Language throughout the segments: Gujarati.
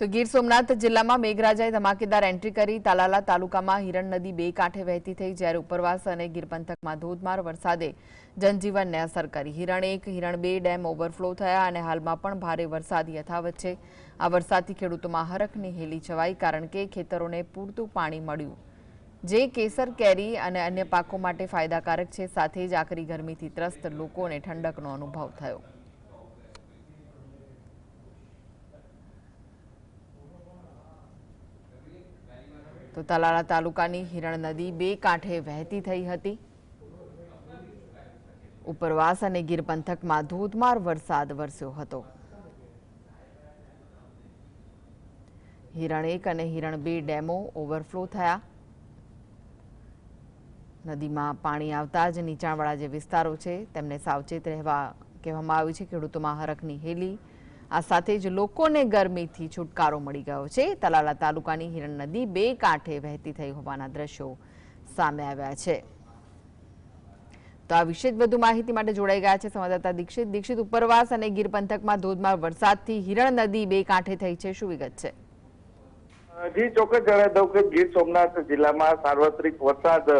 તો ગીર સોમનાથ જિલ્લામાં મેઘરાજાએ ધમાકેદાર એન્ટ્રી કરી. તાલાલા તાલુકામાં હિરણ નદી બે કાંઠે વહેતી થઈ જ્યારે ઉપરવાસ અને ગીર પંથકમાં ધોધમાર વરસાદે જનજીવનને અસર કરી. હિરણ એક, હિરણ બે ડેમ ઓવરફ્લો થયા અને હાલમાં પણ ભારે વરસાદ યથાવત છે. આ વરસાદથી ખેડૂતોમાં હરખની હેલી છવાઈ કારણ કે ખેતરોને પૂરતું પાણી મળ્યું. જે કેસર, કેરી અને અન્ય પાકો માટે ફાયદાકારક છે. સાથે જ આકરી ગરમીથી ત્રસ્ત લોકોને ઠંડકનો અનુભવ થયો. તો તલાળા તાલુકાની હિરણ નદી બે કાંઠે વહેતી થઈ હતી. ઉપરવાસ અને ગીર પંથકમાં ધોધમાર વરસાદ વરસ્યો હતો. હિરણ એક અને હિરણ બે ડેમો ઓવરફ્લો થયા. નદીમાં પાણી આવતા જ નીચાણવાળા જે વિસ્તારો છે, તેમને સાવચેત રહેવા કહેવામાં આવ્યું છે. ખેડૂતોમાં હરખની હેલી આ સાથે જ લોકોને ગરમીથી છુટકારો મળી ગયો છે. તલાલા તાલુકાની હિરણ નદી બે કાંઠે વહેતી થઈ હોવાના દ્રશ્યો સામે આવ્યા છે. તો આ વિશે જ વધુ માહિતી માટે જોડાઈ ગયા છે સંવાદદાતા દીક્ષિત. દીક્ષિત, ઉપરવાસ અને ગીર પંથકમાં ધોધમાર વરસાદથી હિરણ નદી બે કાંઠે થઈ છે. શું વિગત છે? જી, ચોક્કસ જણાવી દઉં કે ગીર સોમનાથ જિલ્લામાં સાર્વત્રિક વરસાદ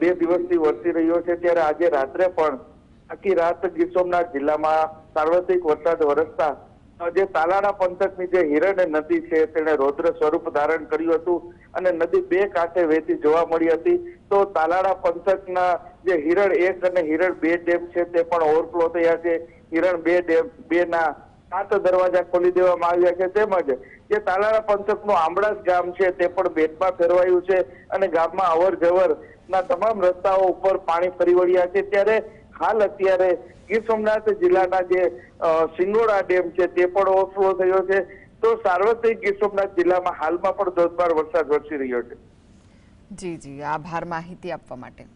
બે દિવસથી વરસી રહ્યો છે. ત્યારે આજે રાત્રે પણ આખી રાત ગીર સોમનાથ જિલ્લામાં સાર્વત્રિક વરસાદ વરસતા જે તાલાળા પંથકની જે હિરણ નદી છે તેણે રૌદ્ર સ્વરૂપ ધારણ કર્યું હતું અને નદી બે કાંઠે વહેતી જોવા મળી હતી. તો તાલાળા પંથકના જે હિરણ એક અને હિરણ બે ડેમ છે તે પણ ઓવરફ્લો થયા છે. હિરણ બે ડેમ બે ના સાત દરવાજા ખોલી દેવામાં આવ્યા છે. તેમજ જે તાલાળા પંથકનું આંબળાસ ગામ છે તે પણ બેટમાં ફેરવાયું છે અને ગામમાં અવર ના તમામ રસ્તાઓ ઉપર પાણી ફરી વળ્યા છે. ત્યારે હાલ અત્યારે ગીર સોમનાથ જિલ્લાના જે સિંગોડા ડેમ છે, તે પણ ઓવરફ્લો થયો છે. તો સાર્વત્રિક ગીર સોમનાથ જિલ્લામાં હાલમાં પણ ધોધમાર વરસાદ વરસી રહ્યો છે. જી જી. આભાર માહિતી આપવા માટે.